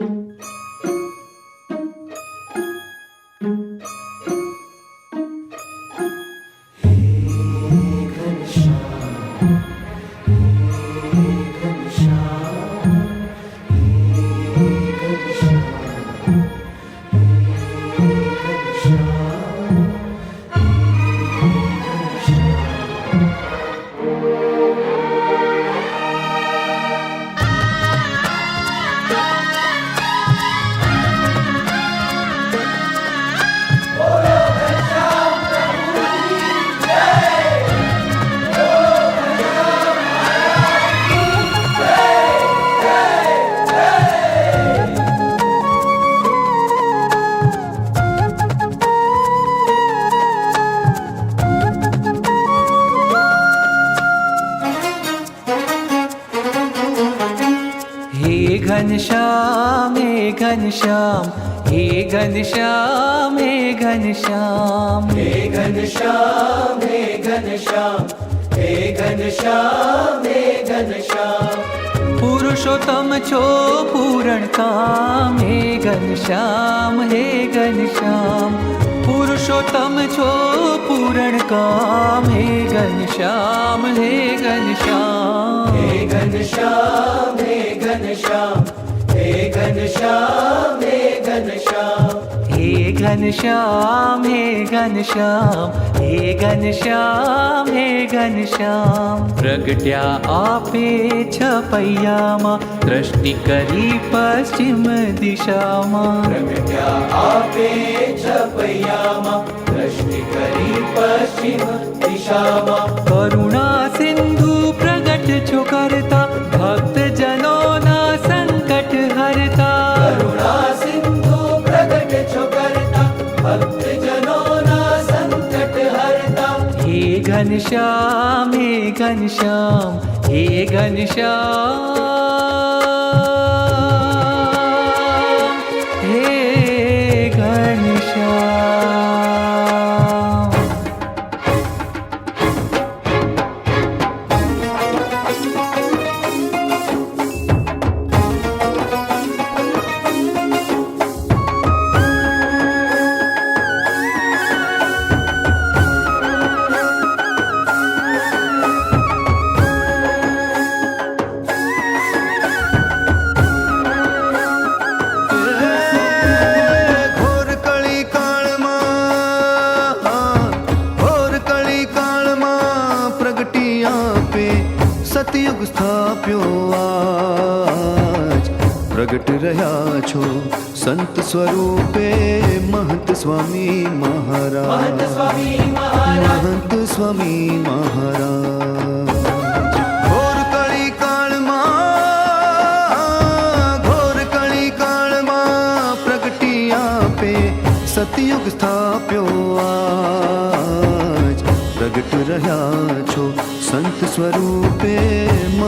Música Ghanshyam हे घनश्याम हे घनश्याम हे घनश्याम हे घनश्याम हे घनश्याम पुरुषोत्तम छो पूरण काम हे घनश्याम हे घनश्याम पुरुषोत्तम छो पूरण काम हे घनश्याम हे घनश्याम हे घनश्याम हे घनश्याम हे घनश्याम हे घनश्याम हे घनश्याम हे घनश्याम हे घनश्याम हे घनश्याम प्रगट्या आपे छपैयामा दृष्टि करी पश्चिम दिशामा। प्रगट्या आपे छपैयामा दृष्टि करी पश्चिम दिशामा। करुणा सिंधु प्रगट छो करता भक्त घनश्याम हे घनश्याम हे घनश्याम પ્રગટ રહ્યા છો સંત સ્વરૂપે મહંત સ્વામી મહારાજ મહંત સ્વામી મહારાજ ઘોર કળી કાળમાં ઘોર કળી કાળમાં પ્રગટી આપે સતયુગ સ્થાપ્યો આજ પ્રગટ રહ્યા છો સંત સ્વરૂપે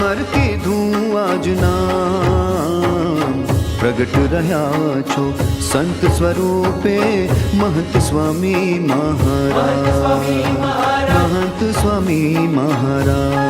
अमर के धुआँ नाम। प्रगट रहा छो संत स्वरूपे महंत स्वामी महाराज। महंत स्वामी महाराज।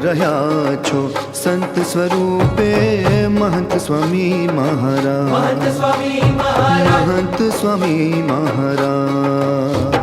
રહ્યા છો સંત સ્વરૂપે મહંત સ્વામી મહારાજ મહંત સ્વામી મહારાજ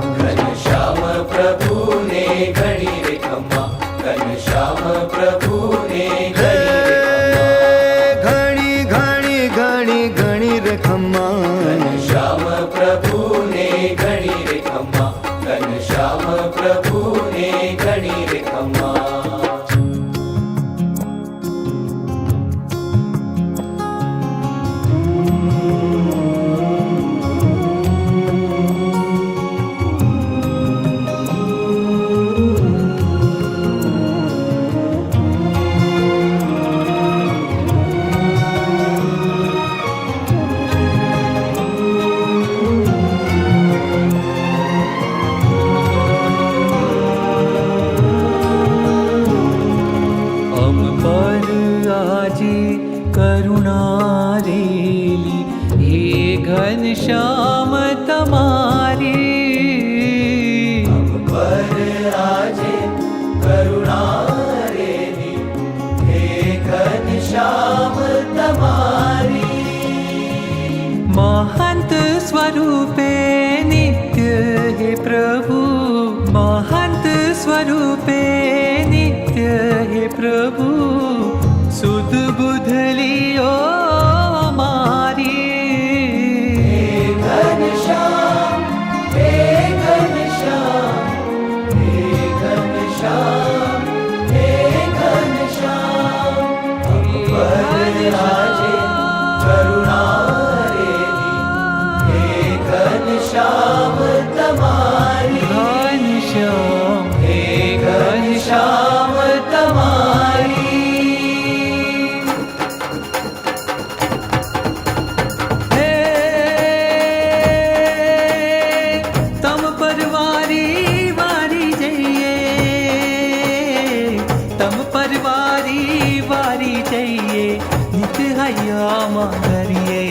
श्यामा करिए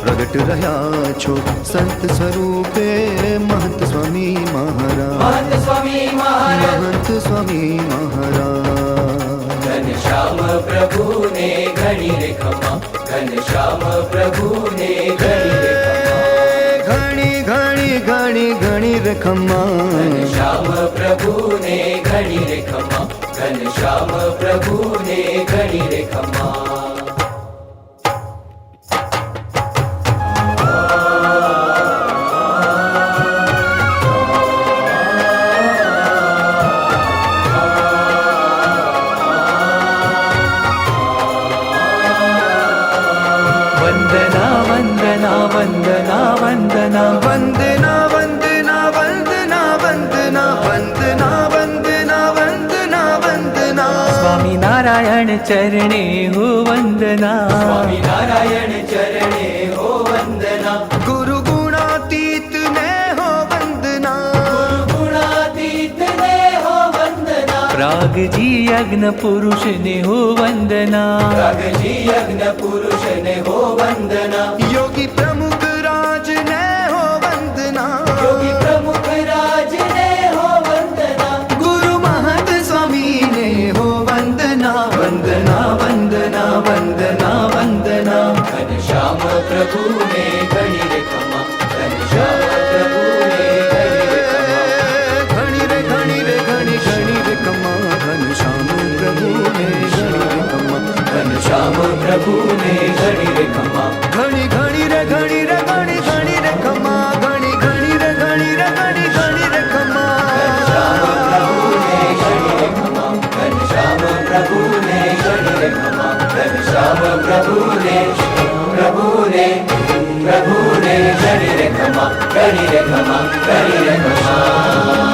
प्रगट रहा छो संत स्वरूपे। महंत स्वामी महाराज। महंत स्वामी महाराज। महंत स्वामी महाराज। घन श्याम प्रभु ने घड़ी रेखमा। घन श्याम प्रभु ने घड़ी घणी घणी रखमा। श्याम प्रभु ने घणी रखमा। घन श्याम प्रभु ने घणी रखमा। चरणे हो वंदना। स्वामी नारायण चरणे हो वंदना। गुरु गुणातीत ने हो वंदना। गुरु गुणातीत ने हो वंदना। राग जी यज्ञ पुरुष ने हो वंदना। राग जी यज्ञ पुरुष ने हो वंदना। योगी प्रमुख प्रभु ने घड़ी रे खमा घड़ी घड़ी रे घड़ी रे घड़ी घड़ी रे खमा घड़ी घड़ी रे घड़ी रे घड़ी घड़ी रे खमा प्रभु ने घड़ी रे खमा घनश्याम प्रभु ने घड़ी रे खमा घनश्याम प्रभु ने प्रभु ने प्रभु ने घड़ी रे खमा घड़ी रे खमा घड़ी रे खमा